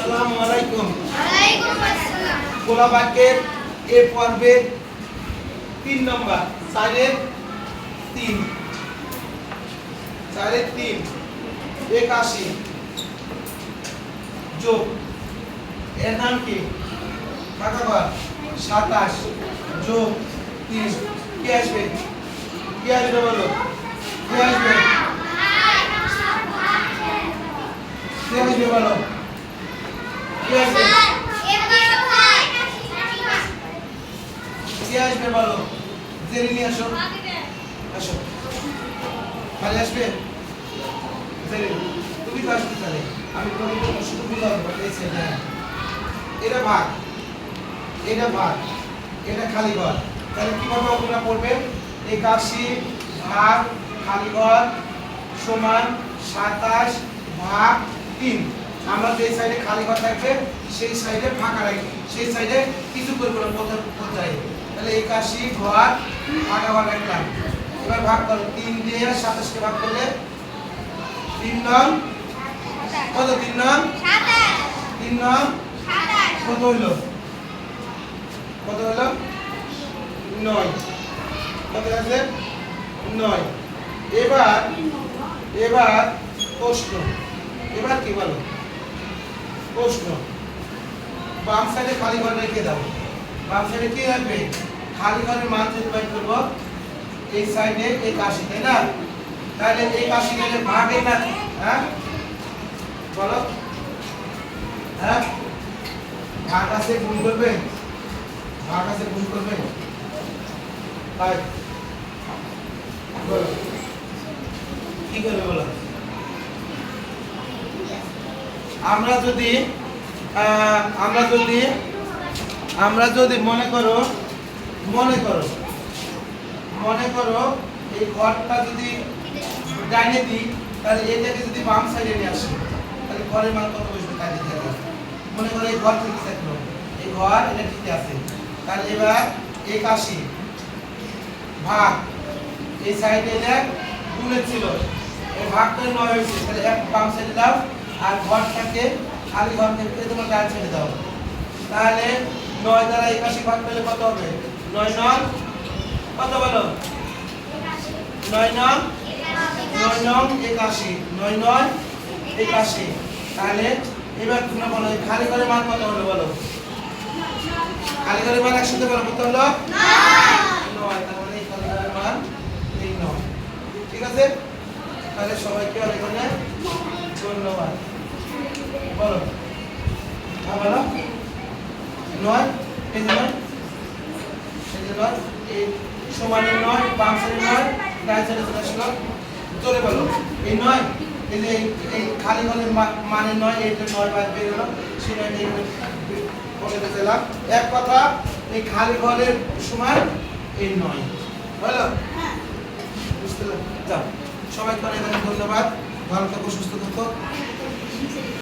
আসসালামু আলাইকুম। ওয়ালাইকুম আসসালাম। কোলা বাক্যের এ পর্বে তিন নম্বর চারের তিন। চারের তিন একাশি। যোগ এর নাম কি? কাকাবার সাতাশ। যোগ তিন কি আসবে? কি আসবে বলো? কি আসবে কি আসবে বলো কি আসবে বলো। জেনে নিয়ে আসো। আসো। ভালো আসবে? তুমি তো আসবে তাহলে আমি শুধু এটা ভাগ এটা ভাগ এটা খালি ঘর। তাহলে কীভাবে পড়বে একাশি ভাগ খালি ঘর সমান সাতাশ ভাগ তিন। আমরা যে সাইডে খালি ঘর থাকবে সেই সাইডে ফাঁকা রাখি। সেই সাইডে কিছু পর্যায়ে তাহলে একাশি, ঘর ঘর রাখলাম এবার ভাগ করো, তিন দিয়ে সাতাশকে ভাগ করলে তিন নং, কত তিন নং? তিন নং, কত হইল? কত হলো নয়। কত আছে? নয়। এবার এবার প্রশ্ন। এবার কি বলো? প্রশ্ন। বাম সাইডে খালি ঘর রেখে দাও। বাম সাইডে কি রাখবে? খালি ঘরের মান যদি বাইর করব, এই সাইডে এই কাশি তাই না? তাহলে এই কাশি গেলে ভাগে না হ্যাঁ? বলো? হ্যাঁ? ভাগ আছে, গুণ করবে? ভাগ আছে, গুণ করবে? তাই? বলো। কি করবে বলো? আমরা যদি আমরা যদি আমরা যদি মনে করো মনে করো মনে করো এই ঘরটা যদি ডাইনে দিই, তাহলে এটাকে যদি বাম সাইডে নিয়ে আসি, তাহলে ঘরের মান কত বসবে? তাই মনে করো এই ঘর ঠিক থাকল এই ঘর এটা ঠিক আছে। তাহলে এবার একাশি ভাগ, এই সাইডে এটা গুণে ছিল। এই ভাগ করে নয় হয়েছে। তাহলে এক বাম সাইডে দাও, আর ঘরটাকে খালি ঘর থেকে তোমার ডান সাইডে দাও। তাহলে নয় দ্বারা একাশি ভাগ পেলে কত হবে? নয় নয়। কত বলো? নয় নয়। নয় নং একাশি। নয় নয় একাশি। তাহলে এবার তোমরা বলো খালি ঘরের মান কত হলো বলো? খালি ঘরের মান একসাথে বলো, কত হলো? নয়। তার মানে খালি ঘরের মান এই নয়। ঠিক আছে? তাহলে সবাইকে অনেক অনেক ধন্যবাদ। বলো। হ্যাঁ বলো? নয়? এই নয়? এই নয় এই সমানের নয় বাম সাইডে নয় ডান সাইডে চলে আসলো। জোরে বলো এই নয় এই যে এই- এই খালি ঘরের মা- মানে নয় এইটা নয় বলে দিলাম। এক কথা এই খালি ঘরের সমান এই নয়। বলো? বুঝতে পারলাম? যাও। সবাইকে অনেক অনেক ধন্যবাদ। ভালো থাকো সুস্থ থাকো।